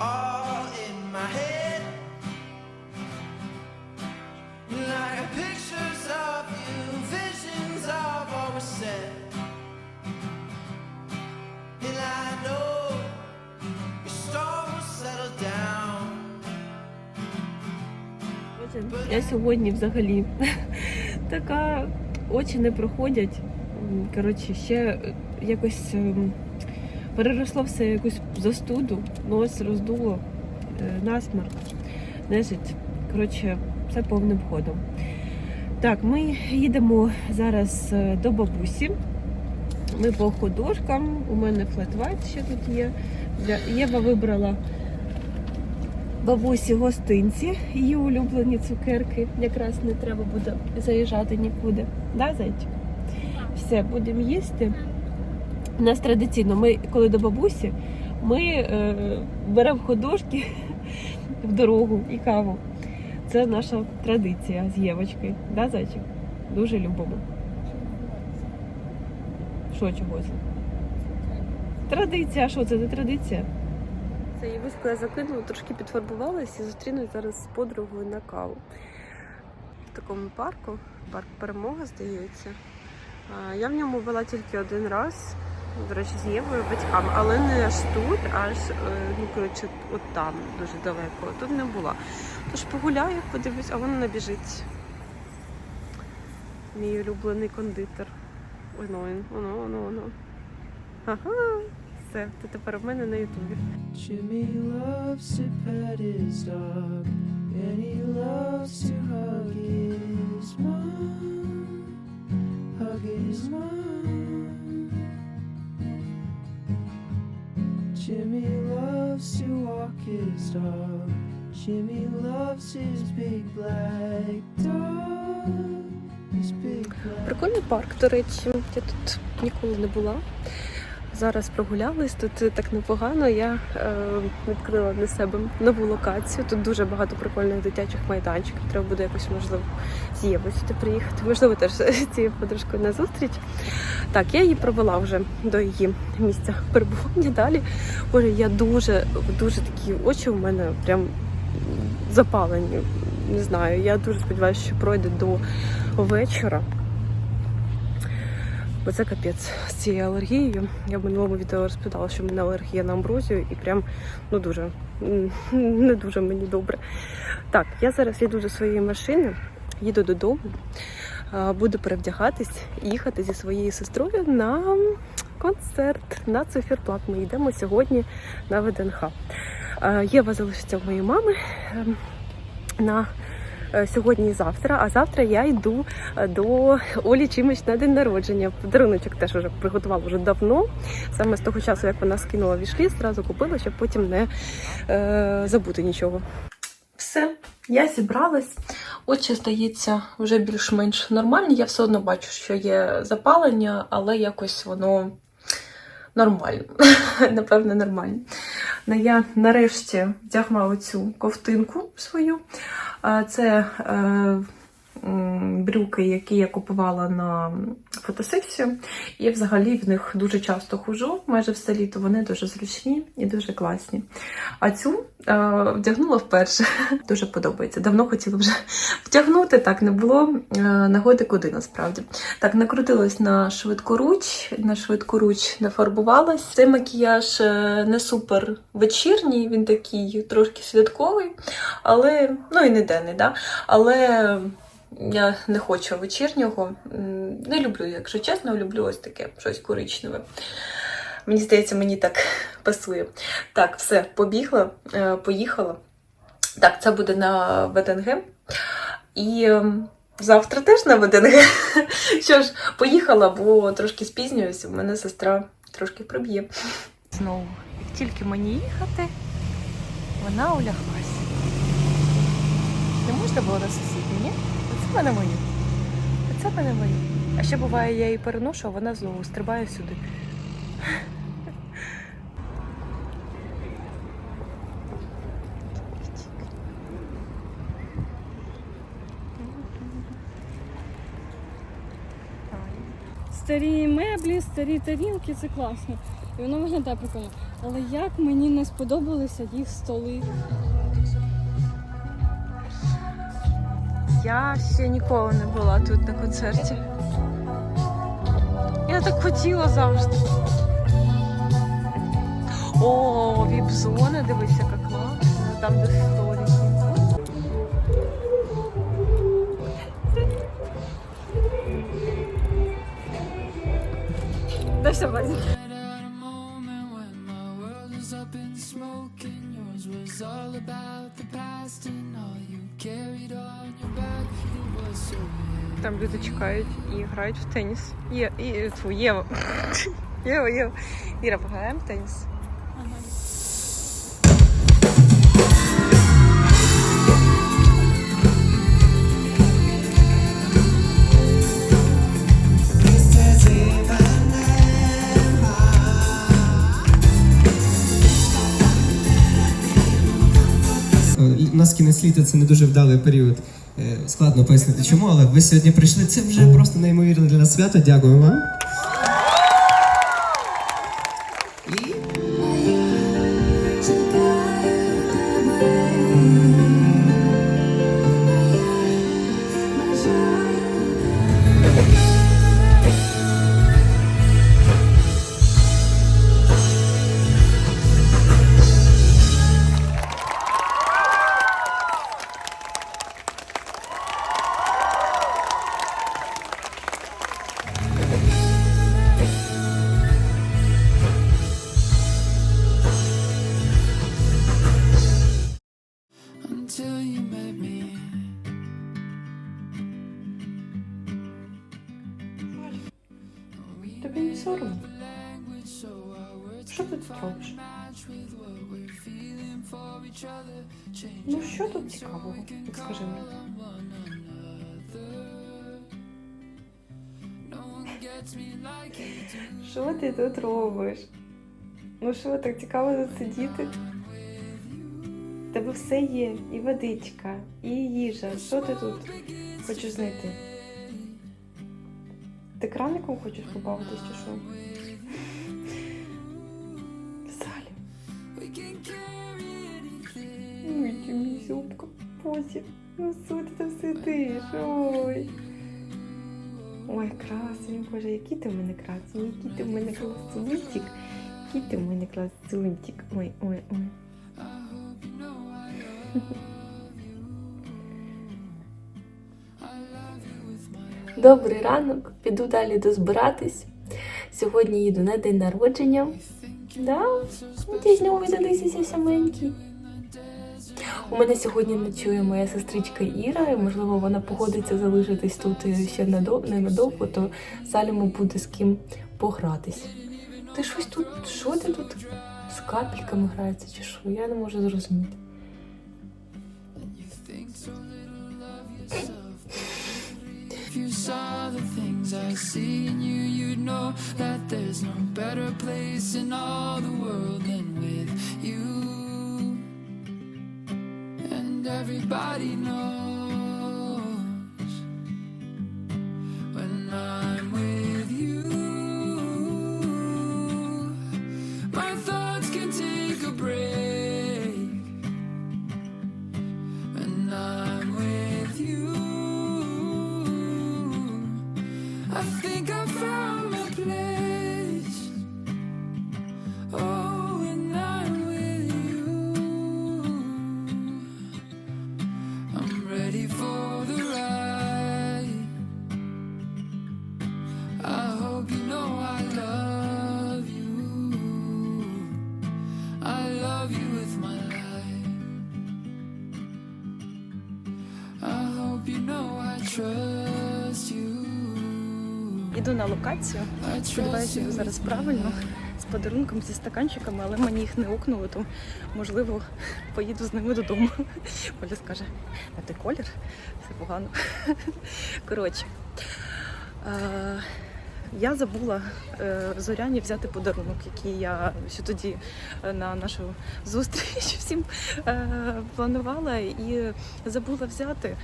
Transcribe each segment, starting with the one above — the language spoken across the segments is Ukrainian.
all in my head. Like pictures of you, visions of what was said. And I know your storm will settle down. Я сьогодні взагалі така очі не проходять. Коротше, ще е, якось ем, переросло все в якусь застуду, нос роздуло, е, насморк, нежить. Коротше, все повним ходом. Так, ми їдемо зараз е, до бабусі. Ми по художкам. У мене флет-вайт ще тут є. Єва вибрала бабусі гостинці, її улюблені цукерки. Якраз не треба буде заїжджати нікуди. Да, зайчик? Все, будемо їсти. У нас традиційно, ми, коли до бабусі, ми е, беремо ходошки в дорогу і каву. Це наша традиція з Євочкою. Да, зайчик? Дуже любимо. Що чогось? Традиція, що це не традиція? Це її я закинула, трошки підфарбувалася і зустрінусь зараз з подругою на каву. В такому парку, парк перемога, здається. Я в ньому була тільки один раз, до речі, з Євою батьками, але не аж тут, аж е, ну, коротше, от там дуже далеко. Тут не була. Тож погуляю, подивлюсь, а вона набіжить. Мій улюблений кондитер. Воно він, воно, воно, воно. Ага, все, ти тепер в мене на Ютубі. Hug his mom. Jimmy loves to walk his dog. Jimmy loves his big black dog. His big black Прикольний парк, до речі, я тут ніколи не була. Зараз прогулялись, тут так непогано. Я е, відкрила для себе нову локацію. Тут дуже багато прикольних дитячих майданчиків. Треба буде якось можливо з сюди приїхати. Можливо, теж з цією подружкою на зустріч. Так, я її провела вже до її місця перебування. Далі. Боже, я дуже, дуже такі очі у мене прям запалені. Не знаю. Я дуже сподіваюся, що пройде до вечора. Бо це капець з цією алергією. Я в минулому відео розповідала, що в мене алергія на амброзію і прям ну дуже не дуже мені добре. Так, я зараз їду до своєї машини, їду додому, буду перевдягатись і їхати зі своєю сестрою на концерт на циферплат. Ми йдемо сьогодні на ВДНХ. Єва залишиться в моєї мами ем, на сьогодні і завтра. А завтра я йду е, до Олі Чимич на день народження. Подаруночок теж вже приготувала вже давно. Саме з того часу, як вона скинула вішлі, зразу купила, щоб потім не е, забути нічого. Все, я зібралась. Очі, здається, вже більш-менш нормальні. Я все одно бачу, що є запалення, але якось воно нормально. Напевно, нормально. Ну, Я нарешті вдягла оцю ковтинку свою. Це е, брюки, які я купувала на фотосесію. І взагалі в них дуже часто хожу, майже все літо. Вони дуже зручні і дуже класні. А цю е, вдягнула вперше. Дуже подобається. Давно хотіла вже втягнути, так не було е, нагоди куди насправді. Так, накрутилась на швидкоруч, на швидкоруч нафарбувалась. Цей макіяж е, не супер вечірній, він такий трошки святковий, але ну і не денний, да? але. Я не хочу вечірнього. Не люблю, якщо чесно, люблю ось таке щось коричневе. Мені здається, мені так пасує. Так, все, побігла, е, поїхала. Так, це буде на ВДНГ. І завтра теж на ВДНГ. Що ж, поїхала, бо трошки спізнююся, у мене сестра трошки приб'є. Знову, як тільки мені їхати, вона уляглась. Не можна було на сусідню, ні? Мене моє. Оце мене моє. А ще буває, я її переношу, а вона знову стрибає сюди. Старі меблі, старі тарілки, це класно. І воно виглядає прикольно. Але як мені не сподобалися їх столи. Я ще ніколи не була тут на концерті. Я так хотіла завжди. О, віп-зона, дивись, яка класна. Там, де столики. Да все, was all about the past and Там люди чекають і грають в теніс. Є, і, фу, Єва. Єва, Єва. Іра, пограємо в теніс? Е, У нас кінець літа це не дуже вдалий період. Е, Складно пояснити чому, але ви сьогодні прийшли. Це вже просто неймовірно для нас свято. Дякую вам. Тобі не соромно. Що тут робиш? Ну що тут цікавого? Скажи мені. Що ти тут робиш? Ну що, так цікаво тут сидіти? Тебе все є, і водичка, і їжа. Що ти тут хочеш знайти? Ти краником хочеш побавитись чи що? Anything. Ой, ти мій зубка, Боже, ну що ти там сидиш? Ой. Ой, красень, Боже, який ти в мене красень, який ти в мене красунчик, який ти в мене красунчик. Ой, ой, ой. Добрий ранок, піду далі дозбиратись. Сьогодні їду на день народження. Да? Ті з саменький. У мене сьогодні ночує моя сестричка Іра, і можливо вона погодиться залишитись тут ще ненадовго, то Саліму буде з ким погратись. Ти щось тут, що ти тут з капельками грається чи що? Я не можу зрозуміти. If you saw the things I see in you, you'd know that there's no better place in all the world than with you. And everybody knows Іду на локацію. Сподіваюся, trust зараз правильно з подарунком, зі стаканчиками, але мені їх не укнули, то можливо поїду з ними додому. Оля скаже, а ти колір? Все погано. Коротше. е, Я забула е, Зоряні взяти подарунок, який я ще тоді е, на нашу зустріч всім планувала і забула взяти.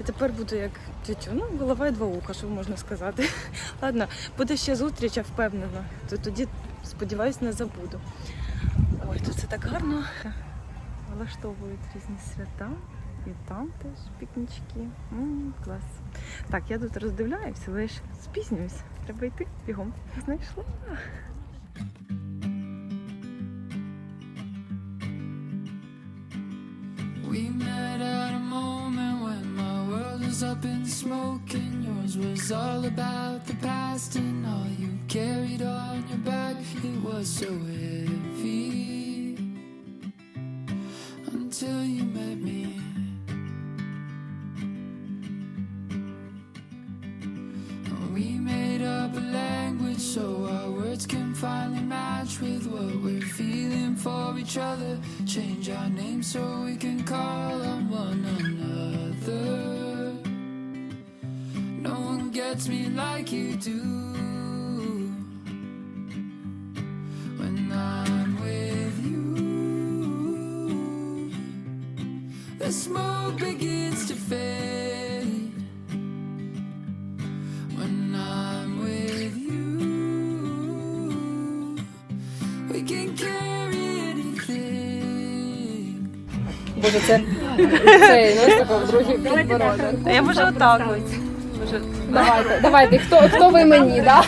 І тепер буду як тютю, ну голова і два уха, що можна сказати. Ладно, буде ще зустріч, я впевнена. То тоді, сподіваюсь, не забуду. так гарно влаштовують різні свята. І там теж пікнічки. М, клас. Так, я тут роздивляюся, але ж спізнююсь. Треба йти бігом. Знайшла. Up in smoke and yours was all about the past and all you carried on your back. It was so heavy until you met me. We made up a language so our words can finally match with what we're feeling for each other. Change our names so we can call on one another No one gets me like you do. When I'm with you, the smoke begins to fade. When I'm with you, we can carry anything. Боже, це цей наступив другий підбородок. Я можу отак ось. Може, Давайте, давайте, хто, хто ви мені, да?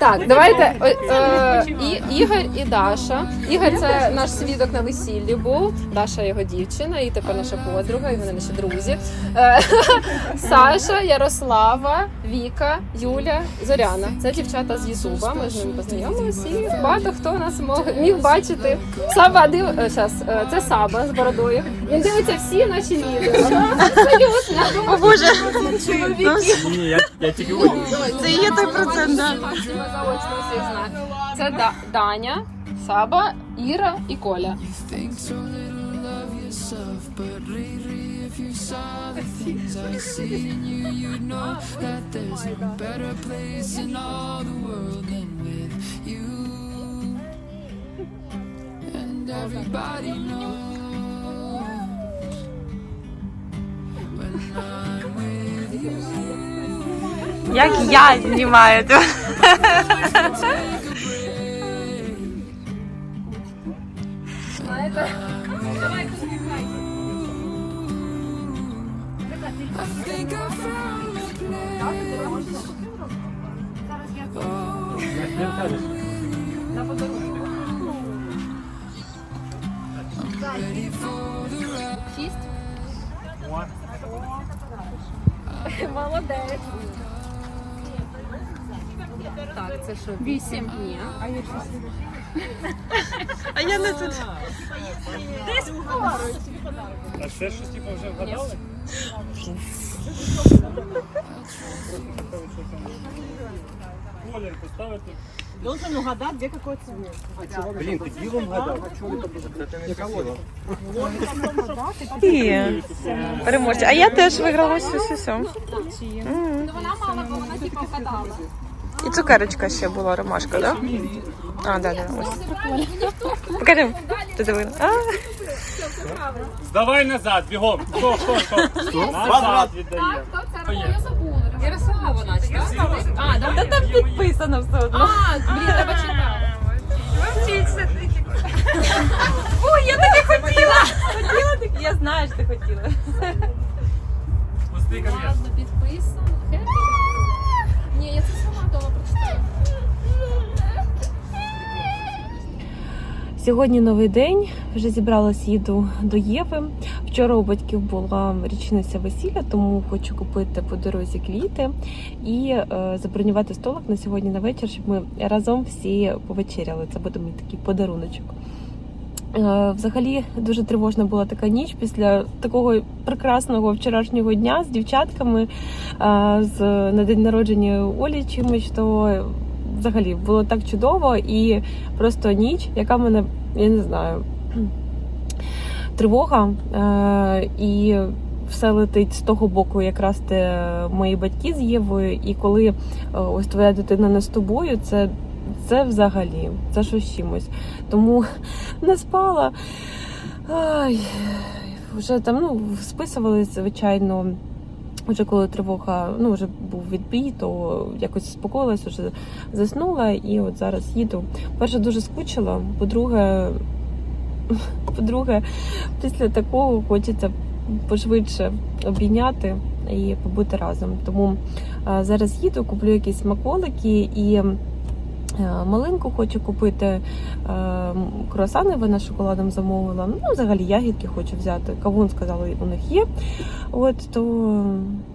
Так, давайте е, і, Ігор і Даша. Ігор це наш свідок на весіллі був. Даша його дівчина, і тепер наша подруга, і вони наші друзі. Е, Саша, Ярослава, Віка, Юля, Зоряна. Це дівчата з Ютуба. Ми з ними познайомилися. І багато хто нас мог, міг бачити. Саба див... е, щас, е, це Саба з бородою. Він дивиться всі наші відео. Абсолютно. О Боже, Ні, я, я тільки це є той процент, да. Заочно всіх знаємо. Це да, Даня, Саба, Іра і Коля. Everybody knows when I'm with you. Як я знімаю. Take a Так, це що? Вісім? Ні. А я не тут. А це щось типу вже вгадали? Колір поставити. Должен угадать, где какой цвет. Блін, ти білим вгадав? Це не красиво. І переможці. А я теж виграла ось ось ось. Ну вона мала, бо вона вгадала. І цукерочка ще була ромашка, так? Да? А, да, да, ось. Покажи. Ти дивила? А, Здавай назад, бігом. Хто, хто, хто? Назад віддає. Це робив? Я забула. Ярослава, наче, так? А, да, та там підписано все одно. А, блін, треба читати. Ой, я так і хотіла. Хотіла так. Я знаю, що ти хотіла. Пусти. Ладно, підписано. Ні, я це сама дома прочитаю. Сьогодні новий день. Вже зібралась, їду до Єви. Вчора у батьків була річниця весілля, тому хочу купити по дорозі квіти і е, забронювати столик на сьогодні на вечір, щоб ми разом всі повечеряли. Це буде мій такий подаруночок. Е, Взагалі дуже тривожна була така ніч після такого прекрасного вчорашнього дня з дівчатками е, з на день народження Олі чимось, то взагалі було так чудово і просто ніч, яка мене, я не знаю, тривога е, і все летить з того боку, якраз те мої батьки з Євою, і коли ось твоя дитина не з тобою, це, це взагалі це щось чимось. Тому не спала. Ай, вже там ну, списували, звичайно. Вже коли тривога, ну вже був відбій, то якось заспокоїлась, вже заснула, і от зараз їду. Перше дуже скучила, по-друге, по-друге, після такого хочеться пошвидше обійняти і побути разом. Тому зараз їду, куплю якісь смаколики і малинку хочу купити. Е, круасани вона шоколадом замовила. Ну, взагалі ягідки хочу взяти. Кавун сказали, у них є. От то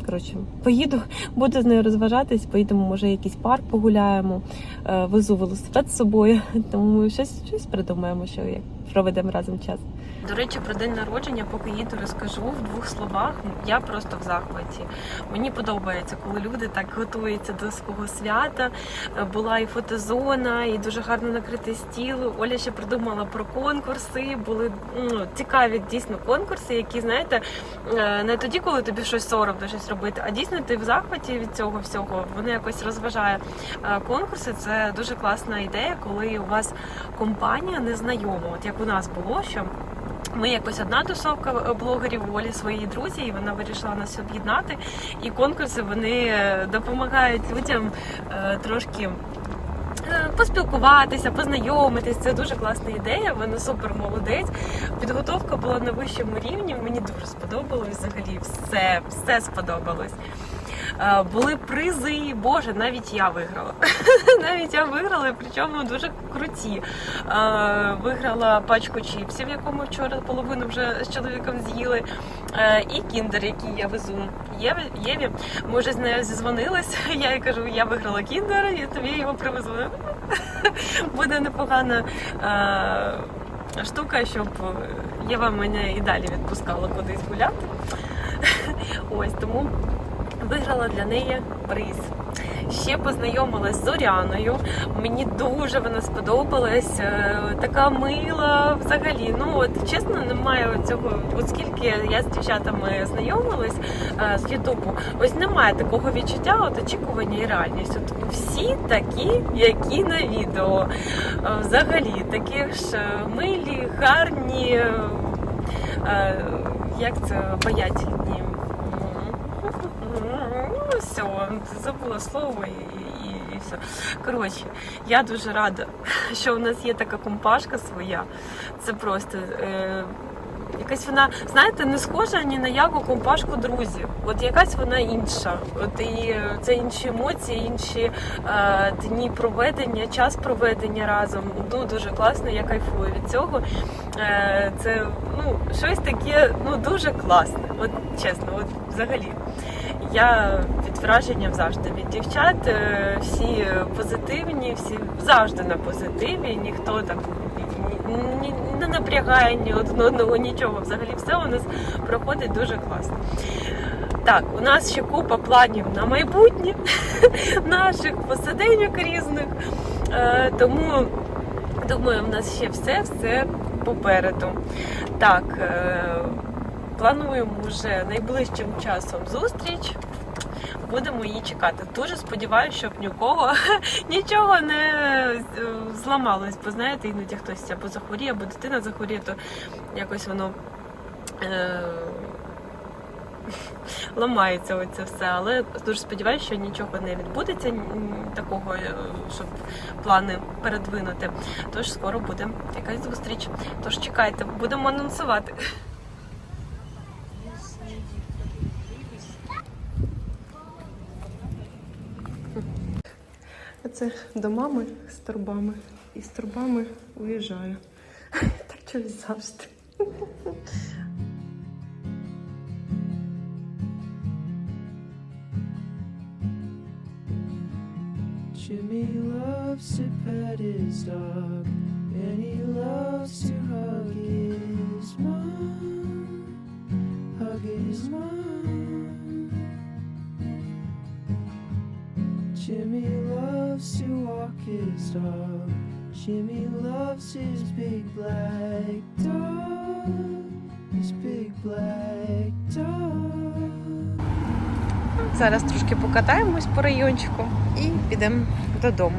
коротше, поїду, буду з нею розважатись, поїдемо, може, якийсь парк погуляємо, Е, везу велосипед з собою, тому щось, щось придумаємо, що як проведемо разом час. До речі, про день народження, поки їду, розкажу в двох словах. Я просто в захваті. Мені подобається, коли люди так готуються до свого свята. Була і фотозона, і дуже гарно накритий стіл. Оля ще придумала про конкурси. Були ну, цікаві дійсно конкурси, які знаєте, е, не тоді, коли тобі щось соромно щось робити, а дійсно ти в захваті від цього всього. Воно якось розважає. Е, Конкурси це дуже класна ідея, коли у вас компанія незнайома. От як у нас було, що ми якось одна тусовка блогерів волі свої друзі, і вона вирішила нас об'єднати. І конкурси вони е, допомагають людям е, трошки. е, Поспілкуватися, познайомитись, це дуже класна ідея. Вона супер молодець. Підготовка була на вищому рівні. Мені дуже сподобалось взагалі. Все, все сподобалось. Е, Були призи, боже, навіть я виграла. навіть я виграла, причому дуже круті. Е, Виграла пачку чіпсів, яку ми вчора половину вже з чоловіком з'їли. Е, І кіндер, який я везу Єві. Єві. Ми вже з нею зізвонились. Я їй кажу, я виграла кіндер, і тобі його привезу. Буде непогана штука, щоб Єва мене і далі відпускала кудись гуляти. Ось тому виграла для неї приз. Ще познайомилась з Зоряною. Мені дуже вона сподобалась. Е, Така мила взагалі. Ну от чесно, немає цього. От скільки я з дівчатами знайомилась е, з Ютубу, ось немає такого відчуття, от очікування і реальність. От всі такі, які на відео. Е, Взагалі, такі ж милі, гарні. Як це обаятельні. Все, забула слово і, і, і все. Коротше, я дуже рада, що у нас є така компашка своя. Це просто. Е, Якась вона, знаєте, не схожа ні на яку компашку друзів. От якась вона інша. От і це інші емоції, інші е, дні проведення, час проведення разом. Ну дуже класно, я кайфую від цього. Е, це ну щось таке, ну дуже класне. От чесно, от взагалі. Я під враженням завжди від дівчат. е, Всі позитивні, всі завжди на позитиві. Ніхто там ні- не напрягає ні одного, нічого. Взагалі все у нас проходить дуже класно. Так, у нас ще купа планів на майбутнє, наших посиденьок різних. Е, Тому думаю, в нас ще все, все попереду. Так, е, плануємо вже найближчим часом зустріч. Будемо її чекати. Дуже сподіваюся, щоб нікого нічого не е, зламалось. Бо знаєте, іноді хтось або захворіє, або дитина захворіє, то якось воно е, ламається оце все. Але дуже сподіваюся, що нічого не відбудеться такого, е, щоб плани передвинути. Тож скоро буде якась зустріч. Тож чекайте, будемо анонсувати. А це до мами з торбами. І з торбами уїжджаю. Так чогось завжди. Jimmy loves to pet his dog, and he loves to hug his mom. Hug his mom. Jimmy kissed off. Jimmy loves his big black dog, his big black dog. Зараз трошки покатаємось по райончику і підемо додому.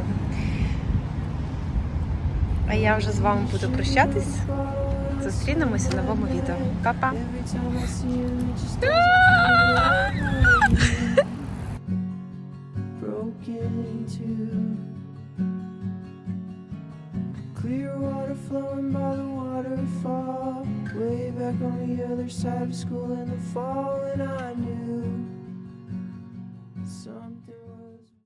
А я вже з вами буду прощатись. Зустрінемося в новому відео. Па-па! Broken into blowing by the waterfall. Way back on the other side of school in the fall, and I knew. Some